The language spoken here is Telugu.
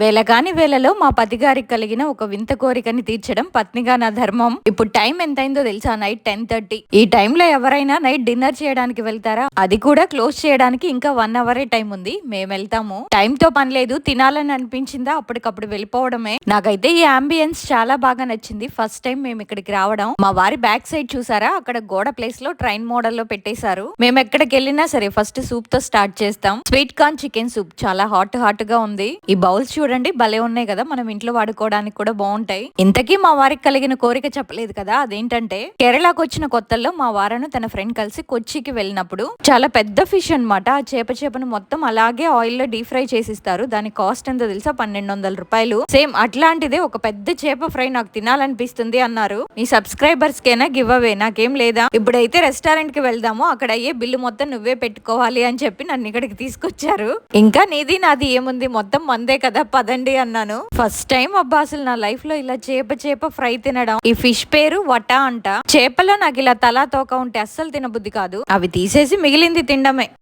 వేళ వేలలో వేళలో మా పతిగారికి కలిగిన ఒక వింత కోరికని తీర్చడం పత్నిగా నా ధర్మం. ఇప్పుడు టైం ఎంతైందో తెలుసా? Night ten thirty. ఈ టైంలో ఎవరైనా నైట్ డిన్నర్ చేయడానికి వెళ్తారా? అది కూడా క్లోజ్ చేయడానికి ఇంకా వన్ అవరే టైం ఉంది. మేము వెళ్తాము. టైం తో పని లేదు. తినాలని అనిపించిందా? అప్పటికప్పుడు వెళ్ళిపోవడమే. నాకైతే ఈ అంబియన్స్ చాలా బాగా నచ్చింది. ఫస్ట్ టైం మేము ఇక్కడికి రావడం. మా వారి బ్యాక్ సైడ్ చూసారా? అక్కడ గోడ ప్లేస్లో ట్రైన్ మోడల్లో పెట్టేశారు. మేము ఎక్కడికి వెళ్ళినా సరే ఫస్ట్ సూప్తో స్టార్ట్ చేస్తాం. స్వీట్ కార్న్ చికెన్ సూప్ చాలా హాట్ హాట్గా ఉంది. ఈ బౌల్స్ చూడండి భలే ఉన్నాయి కదా మనం ఇంట్లో వాడుకోవడానికి కూడా బాగుంటాయి. ఇంతకీ మా వారికి కలిగిన కోరిక చెప్పలేదు కదా అదేంటంటే కేరళకు వచ్చిన కొత్తల్లో మా వారను తన ఫ్రెండ్ కలిసి కొచ్చికి వెళ్ళినప్పుడు చాలా పెద్ద ఫిష్ అన్నమాట. ఆ చేప చేపను మొత్తం అలాగే ఆయిల్లో డీప్ ఫ్రై చేసిస్తారు. దాని కాస్ట్ ఎంత తెలుసా? పన్నెండు వందల రూపాయలు. సేమ్ అట్లాంటిదే ఒక పెద్ద చేప ఫ్రై నాకు తినాలనిపిస్తుంది అన్నారు. మీ సబ్స్క్రైబర్స్ కేనా గివ్ అవే నాకేం లేదా? ఇప్పుడైతే రెస్టారెంట్కి వెళ్దాము అక్కడ అయ్యే బిల్లు మొత్తం నువ్వే పెట్టుకోవాలి అని చెప్పి నన్ను ఇక్కడికి తీసుకొచ్చారు. ఇంకా నీది నాది ఏముంది? మొత్తం మందే కదా పదండి అన్నాను. ఫస్ట్ టైం అబ్బా అసలు నా లైఫ్లో ఇలా చేప చేప ఫ్రై తినడం. ఈ ఫిష్ పేరు వట అంట. చేపలో నాకు ఇలా తలా తోక ఉంటే అస్సలు తినబుద్ధి కాదు. అవి తీసేసి మిగిలింది తినడమే.